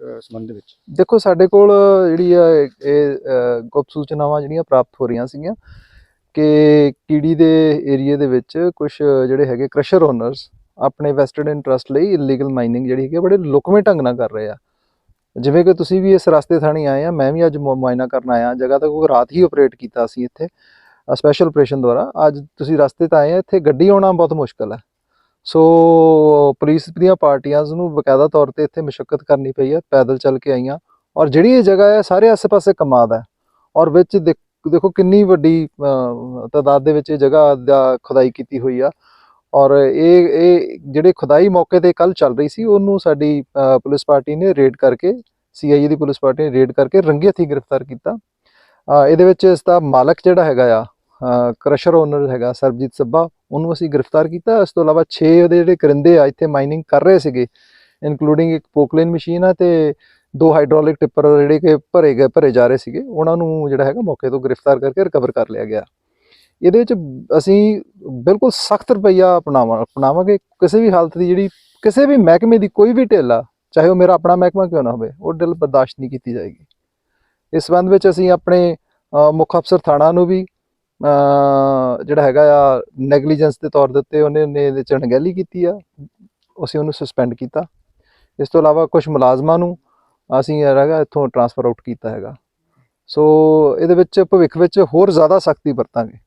ਸੰਬੰਧ ਵਿੱਚ? ਦੇਖੋ ਸਾਡੇ ਕੋਲ ਜਿਹੜੀ ਆ ਇਹ ਗੁਪਤ ਸੂਚਨਾਵਾਂ ਜਿਹੜੀਆਂ ਪ੍ਰਾਪਤ ਹੋ ਰਹੀਆਂ ਸੀਗੀਆਂ ਕਿ ਕੀੜੀ ਦੇ ਏਰੀਆ ਦੇ ਵਿੱਚ ਕੁਝ ਜਿਹੜੇ ਹੈਗੇ ਕ੍ਰਸ਼ਰ ਓਨਰਸ ਆਪਣੇ ਵੈਸਟਡ ਇੰਟਰਸਟ ਲਈ ਇਲੀਗਲ ਮਾਈਨਿੰਗ ਜਿਹੜੀ ਹੈਗੀ ਆ, ਬੜੇ ਲੁਕਵੇਂ ਢੰਗ ਨਾਲ ਕਰ ਰਹੇ ਆ। ਜਿਵੇਂ ਕਿ ਤੁਸੀਂ ਵੀ ਇਸ ਰਸਤੇ ਥਾਣੀ ਆਏ ਆ ਮੈਂ ਵੀ ਅੱਜ ਮੁਆਇਨਾ ਕਰਨ ਆਇਆ ਜਗ੍ਹਾ ਤਾਂ ਕੋਈ ਰਾਤ ਹੀ ਆਪਰੇਟ ਕੀਤਾ ਸੀ ਇੱਥੇ ਸਪੈਸ਼ਲ ਆਪਰੇਸ਼ਨ ਦੁਆਰਾ। ਅੱਜ ਤੁਸੀਂ ਰਸਤੇ ਤਾਂ ਆਏ ਆ ਇੱਥੇ ਗੱਡੀ ਆਉਣਾ ਬਹੁਤ ਮੁਸ਼ਕਲ ਹੈ ਸੋ ਪੁਲਿਸ ਦੀਆਂ ਪਾਰਟੀਆਂ ਨੂੰ ਬਕਾਇਦਾ ਤੌਰ ਤੇ ਇੱਥੇ ਮਸ਼ੱਕਤ ਕਰਨੀ ਪਈ ਹੈ ਪੈਦਲ ਚੱਲ ਕੇ ਆਈਆਂ ਔਰ ਜਿਹੜੀ ਇਹ ਜਗ੍ਹਾ ਹੈ ਸਾਰੇ ਆਸ-ਪਾਸੇ ਕਮਾਦ ਹੈ ਔਰ ਵਿੱਚ ਦੇਖੋ ਕਿੰਨੀ ਵੱਡੀ ਅਹ, ਤਾਦਾਦ ਦੇ ਵਿੱਚ ਇਹ ਜਗ੍ਹਾ ਦਾ ਖੁਦਾਈ ਕੀਤੀ ਹੋਈ ਆ ਔਰ ਇਹ ਇਹ ਜਿਹੜੇ ਖੁਦਾਈ ਮੌਕੇ ਤੇ ਕੱਲ ਚੱਲ ਰਹੀ ਸੀ ਉਹਨੂੰ ਸਾਡੀ ਪੁਲਿਸ ਪਾਰਟੀ ਨੇ ਰੇਡ ਕਰਕੇ ਸੀਆਈਏ ਦੀ ਪੁਲਿਸ ਪਾਰਟੀ ਨੇ ਰੇਡ ਕਰਕੇ ਰੰਗੇ ਹੱਥੀਂ ਗ੍ਰਿਫਤਾਰ ਕੀਤਾ। ਇਹਦੇ ਵਿੱਚ ਇਸ ਦਾ ਮਾਲਕ ਜਿਹੜਾ ਹੈਗਾ ਆ ਕਰਸ਼ਰ ਓਨਰ ਹੈਗਾ ਸਰਬਜੀਤ ਸੱਭਾ, ਉਹਨੂੰ ਅਸੀਂ ਗ੍ਰਿਫਤਾਰ ਕੀਤਾ। ਇਸ ਤੋਂ ਇਲਾਵਾ 6 ਉਹਦੇ ਜਿਹੜੇ ਕਰਿੰਦੇ ਆ, ਇੱਥੇ ਮਾਈਨਿੰਗ ਕਰ ਰਹੇ ਸੀਗੇ ਇਨਕਲੂਡਿੰਗ ਇੱਕ ਪੋਕਲੇਨ ਮਸ਼ੀਨ ਆ ਤੇ ਦੋ ਹਾਈਡ੍ਰੋਲਿਕ ਟਿੱਪਰ ਜਿਹੜੇ ਕਿ ਭਰੇ ਗਏ, ਭਰੇ ਜਾ ਰਹੇ ਸੀਗੇ, ਉਹਨਾਂ ਨੂੰ ਜਿਹੜਾ ਹੈਗਾ ਮੌਕੇ ਤੋਂ ਗ੍ਰਿਫਤਾਰ ਕਰਕੇ ਰਿਕਵਰ ਕਰ ਲਿਆ ਗਿਆ। ਇਹਦੇ ਵਿੱਚ ਅਸੀਂ ਬਿਲਕੁਲ ਸਖਤ ਰਵੱਈਆ ਅਪਣਾਵਾਂ, ਅਪਣਾਵਾਂਗੇ ਕਿਸੇ ਵੀ ਹਾਲਤ ਦੀ ਜਿਹੜੀ, ਕਿਸੇ ਵੀ ਮਹਿਕਮੇ ਦੀ ਕੋਈ ਵੀ ਢਿੱਲ ਆ, ਚਾਹੇ ਉਹ ਮੇਰਾ ਆਪਣਾ ਮਹਿਕਮਾ ਕਿਉਂ ਨਾ ਹੋਵੇ, ਉਹ ਢਿੱਲ ਬਰਦਾਸ਼ਤ ਨਹੀਂ ਕੀਤੀ ਜਾਏਗੀ। ਇਸ ਸੰਬੰਧ ਵਿੱਚ ਅਸੀਂ ਆਪਣੇ ਮੁੱਖ ਅਫਸਰ ਥਾਣਾ ਨੂੰ ਵੀ ਜਿਹੜਾ ਹੈਗਾ ਆ ਨੈਗਲੀਜੈਂਸ ਦੇ ਤੌਰ ਦੇ ਉੱਤੇ ਉਹਨੇ ਨੇ ਇਹਦੇ ਚ ਅਣਗਹਿਲੀ ਕੀਤੀ ਆ। ਅਸੀਂ ਉਹਨੂੰ ਸਸਪੈਂਡ ਕੀਤਾ। ਇਸ ਤੋਂ ਇਲਾਵਾ ਕੁਝ ਮੁਲਾਜ਼ਮਾਂ ਨੂੰ ਅਸੀਂ ਜਿਹੜਾ ਹੈਗਾ ਇੱਥੋਂ ਟਰਾਂਸਫਰ ਆਊਟ ਕੀਤਾ ਹੈਗਾ। ਸੋ ਇਹਦੇ ਵਿੱਚ ਭਵਿੱਖ ਵਿੱਚ ਹੋਰ ਜ਼ਿਆਦਾ ਸਖਤੀ ਵਰਤਾਂਗੇ।